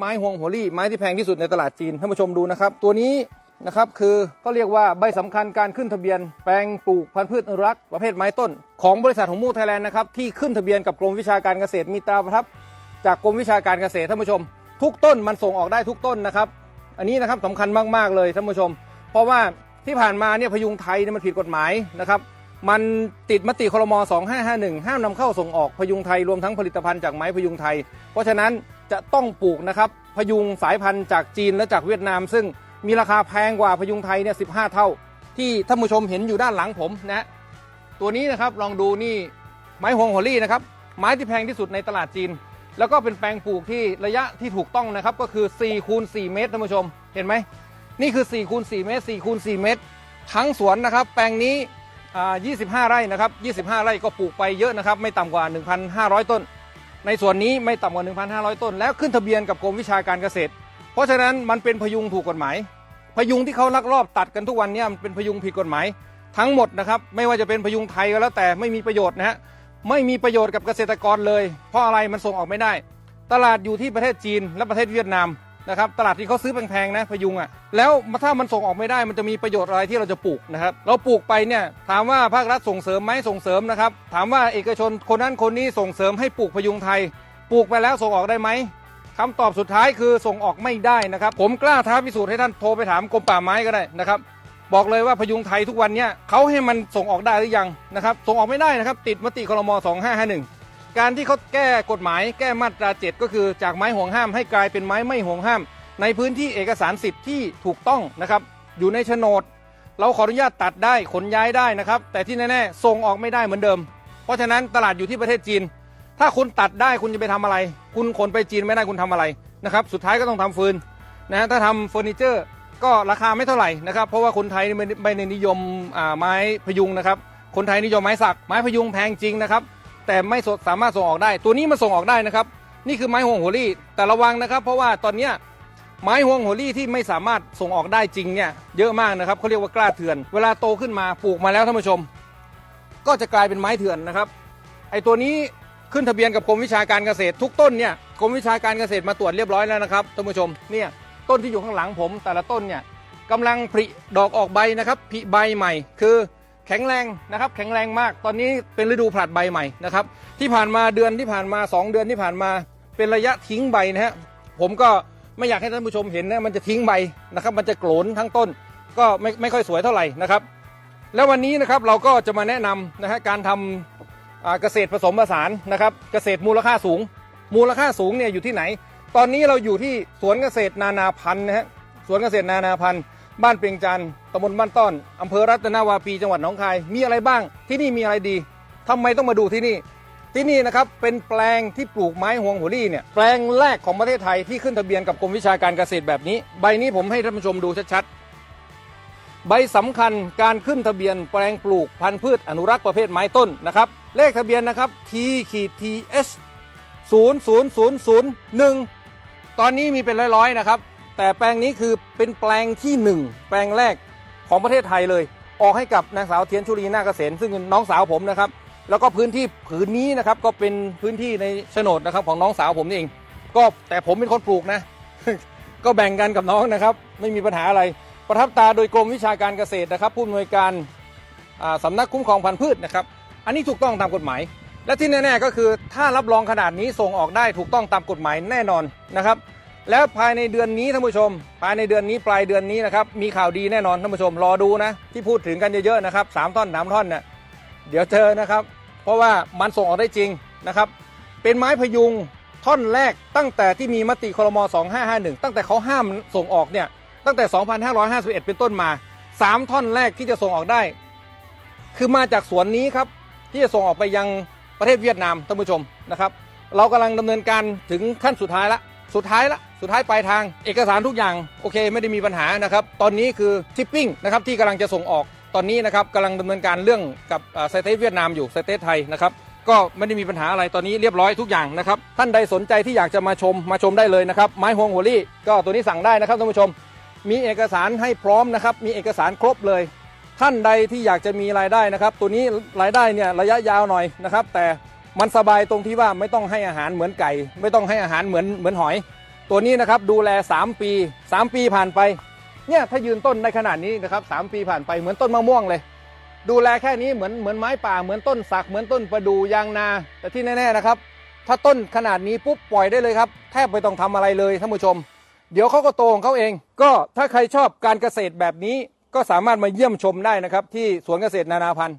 ไม้ฮวงหัวลี่ไม้ที่แพงที่สุดในตลาดจีนท่านผู้ชมดูนะครับ ตัวนี้นะครับคือก็เรียกว่าใบสำคัญการขึ้นทะเบียน แปลงปลูกพันธุ์พืชอนุรักษ์ประเภทไม้ต้น ของบริษัทหงมูไทยแลนด์นะครับที่ขึ้นทะเบียนกับกรมวิชาการเกษตรมีตราประทับ จากกรมวิชาการเกษตรท่านผู้ชม ทุกต้นมันส่งออกได้ทุกต้นนะครับ อันนี้นะครับสำคัญมากๆเลยท่านผู้ชม เพราะว่าที่ผ่านมาเนี่ยพยุงไทยเนี่ยมันผิดกฎหมายนะครับมันติดมติครม2551 ห้ามนำเข้าส่งออกพยุงไทยรวมทั้งผลิตภัณฑ์จากไม้พยุงไทย เพราะฉะนั้น จะต้องปลูกนะครับพยุงสายพันธุ์จากจีนและจากเวียดนาม ซึ่งมีราคาแพงกว่าพยุงไทยเนี่ย15เท่า ที่ท่านผู้ชมเห็นอยู่ด้านหลังผมนะตัวนี้นะครับลองดูนี่ไม้ฮงหัวลี่นะครับไม้ที่แพงที่สุดในตลาดจีน แล้วก็เป็นแปลงปลูกที่ระยะที่ถูกต้องนะครับก็คือ4คูณ4เมตรท่านผู้ชมเห็นไหมนี่คือ4คูณ4เมตร4คูณ4เมตร ทั้งสวนนะครับ แปลงนี้อ่า25 ไร่นะครับ 25 ไร่ก็ปลูกไปเยอะนะครับ ไม่ต่ำกว่า 1,500 ต้น ในส่วนนี้ไม่ต่ำกว่า 1,500 ต้น แล้วขึ้นทะเบียนกับกรมวิชาการเกษตร เพราะฉะนั้นมันเป็นพยุงถูกกฎหมาย พยุงที่เขาลักลอบตัดกันทุกวันเนี้มันเป็นพยุงผิดกฎหมาย ทั้งหมดนะครับไม่ว่าจะเป็นพยุงไทยก็แล้วแต่ไม่มีประโยชน์นะฮะไม่มีประโยชน์กับเกษตรกรเลย เพราะอะไรมันส่งออกไม่ได้ ตลาดอยู่ที่ประเทศจีนและประเทศเวียดนาม นะครับตลาดที่เขาซื้อแพงๆนะพยุงอะ่ะแล้วถ้ามันส่งออกไม่ได้มันจะมีประโยชน์อะไรที่เราจะปลูกนะครับเราปลูกไปเนี่ยถามว่าภาครัฐส่งเสริมไหมส่งเสริมนะครับถามว่าเอกชนคนนั้นคนนี้ส่งเสริมให้ปลูกพยุงไทย ปลูกไปแล้วส่งออกได้ไหมคำตอบสุดท้ายคือส่งออกไม่ได้นะครับ ผมกล้าท้าพิสูจน์ให้ท่านโทรไปถามกรมป่าไม้ก็ได้นะครับบอกเลยว่าพยุงไทยทุกวันเนี้ยเขาให้มันส่งออกได้หรือยังนะครับส่งออกไม่ได้นะครับติดมติครม2551 การที่เขาแก้กฎหมายแก้มาตรา7ก็คือจากไม้ห่วงห้ามให้กลายเป็นไม้ไม่ห่วงห้าม ในพื้นที่เอกสารสิทธิ์ที่ถูกต้องนะครับ อยู่ในโฉนด เราขออนุญาตตัดได้ขนย้ายได้นะครับ แต่ที่แน่ๆส่งออกไม่ได้เหมือนเดิม เพราะฉะนั้นตลาดอยู่ที่ประเทศจีน ถ้าคุณตัดได้คุณจะไปทำอะไร คุณขนไปจีนไม่ได้คุณทำอะไรนะครับ สุดท้ายก็ต้องทำฟืนนะถ้าทำเฟอร์นิเจอร์ก็ราคาไม่เท่าไหร่นะครับ เพราะว่าคนไทยไม่ได้นิยมอ่าไม้พยุงนะครับ คนไทยนิยมไม้สัก ไม้พยุงแพงจริงนะครับ แต่ไม่สามารถส่งออกได้ ตัวนี้มันส่งออกได้นะครับ นี่คือไม้ห่วงหัวลี่แต่ระวังนะครับ เพราะว่าตอนนี้ไม้ห่วงหัวลี่ที่ไม่สามารถส่งออกได้จริงเนี่ยเยอะมากนะครับเขาเรียกว่ากล้าเถื่อน เวลาโตขึ้นมาปลูกมาแล้วท่านผู้ชม ก็จะกลายเป็นไม้เถื่อนนะครับ ไอ้ตัวนี้ขึ้นทะเบียนกับกรมวิชาการเกษตร ทุกต้นเนี่ยกรมวิชาการเกษตรมาตรวจเรียบร้อยแล้วนะครับท่านผู้ชมเนี่ยต้นที่อยู่ข้างหลังผม แต่ละต้นเนี่ยกำลังผลิดอกออกใบนะครับผลิใบใหม่ คือ แข็งแรงนะครับแข็งแรงมากตอนนี้เป็นฤดูผลัดใบใหม่นะครับที่ผ่านมาเดือนที่ผ่านมา 2 เดือนที่ผ่านมา เป็นระยะทิ้งใบนะฮะผมก็ไม่อยากให้ท่านผู้ชมเห็นนะมันจะทิ้งใบนะครับ มันจะโกรนทั้งต้น ก็ไม่ไม่ค่อยสวยเท่าไหร่นะครับ แล้ววันนี้นะครับเราก็จะมาแนะนำนะฮะการทำอ่าเกษตรผสมผสานนะครับ เกษตรมูลค่าสูง มูลค่าสูงเนี่ยอยู่ที่ไหน ตอนนี้เราอยู่ที่สวนเกษตรนานาพันธุ์นะฮะสวนเกษตรนานาพันธุ์ บ้านเปียงจันตำบลบ้านต้อนอำเภอรัตนาวาปีจังหวัดหนองคาย มีอะไรบ้าง ที่นี่มีอะไรดีทำไมต้องมาดูที่นี่ ที่นี่นะครับเป็นแปลงที่ปลูกไม้ฮวงหัวลี่เนี่ย แปลงแรกของประเทศไทยที่ขึ้นทะเบียนกับกรมวิชาการเกษตรแบบนี้ ใบนี้ผมให้ท่านผู้ชมดูชัดๆ ใบสำคัญการขึ้นทะเบียนแปลงปลูกพันธุ์พืชอนุรักษ์ประเภทไม้ต้นนะครับ เลขทะเบียนนะครับ T ขีด TS 00001 ตอนนี้มีเป็นร้อยๆนะครับ แต่แปลงนี้คือเป็นแปลงที่1แปลงแรกของประเทศไทยเลย ออกให้กับนางสาวเทียนชุลีนาเกษมซึ่งเป็นน้องสาวผมนะครับ แล้วก็พื้นที่ผืนนี้นะครับก็เป็นพื้นที่ในโฉนดนะครับของน้องสาวผมนี่เอง ก็แต่ผมเป็นคนปลูกนะ ก็แบ่งกันกับน้องนะครับ ไม่มีปัญหาอะไร ประทับตาโดยกรมวิชาการเกษตรนะครับ ผู้อำนวยการอ่าสำนักคุ้มครองพันธุ์พืชนะครับ อันนี้ถูกต้องตามกฎหมาย และที่แน่ๆก็คือถ้ารับรองขนาดนี้ส่งออกได้ถูกต้องตามกฎหมายแน่นอนนะครับ แล้วภายในเดือนนี้ท่านผู้ชม ภายในเดือนนี้ปลายเดือนนี้นะครับมีข่าวดีแน่นอนท่านผู้ชมรอดูนะ ที่พูดถึงกันเยอะๆนะครับสามท่อนสามท่อนเนี่ยเดี๋ยวเจอนะครับ เพราะว่ามันส่งออกได้จริงนะครับ เป็นไม้พยุงท่อนแรกตั้งแต่ที่มีมติครม2551 ตั้งแต่เขาห้ามส่งออกเนี่ยตั้งแต่ 2551 เป็นต้นมา 3 ท่อนแรกที่จะส่งออกได้ คือมาจากสวนนี้ครับที่จะส่งออกไปยังประเทศเวียดนามท่านผู้ชมนะครับ เรากำลังดำเนินการถึงขั้นสุดท้ายละ สุดท้ายละสุดท้ายปลายทางเอกสารทุกอย่างโอเคไม่ได้มีปัญหานะครับตอนนี้คือชิปปิ้งนะครับที่กำลังจะส่งออกตอนนี้นะครับกำลังดำเนินการเรื่องกับสเตทเวียดนามอยู่สเตทไทยนะครับก็ไม่ได้มีปัญหาอะไรตอนนี้เรียบร้อยทุกอย่างนะครับท่านใดสนใจที่อยากจะมาชมมาชมได้เลยนะครับไม้ฮวงหัวลี่ก็ตัวนี้สั่งได้นะครับท่านผู้ชม มีเอกสารให้พร้อมนะครับมีเอกสารครบเลย ท่านใดที่อยากจะมีรายได้นะครับ ตัวนี้รายได้เนี่ยระยะยาวหน่อยนะครับแต่ มันสบายตรงที่ว่าไม่ต้องให้อาหารเหมือนไก่ ไม่ต้องให้อาหารเหมือนเหมือนหอย ตัวนี้นะครับดูแล 3 ปี 3 ปีผ่านไปเนี่ยถ้ายืนต้นในขนาดนี้นะครับสามปีผ่านไปเหมือนต้นมะม่วงเลย ดูแลแค่นี้เหมือนเหมือนไม้ป่าเหมือนต้นสักเหมือนต้นประดูยางนา แต่ที่แน่ๆนะครับ ถ้าต้นขนาดนี้ปุ๊บปล่อยได้เลยครับแทบไม่ต้องทำอะไรเลยท่านผู้ชม เดี๋ยวเขาก็โตของเขาเอง ก็ถ้าใครชอบการเกษตรแบบนี้ก็สามารถมาเยี่ยมชมได้นะครับที่สวนเกษตรนานาพันธุ์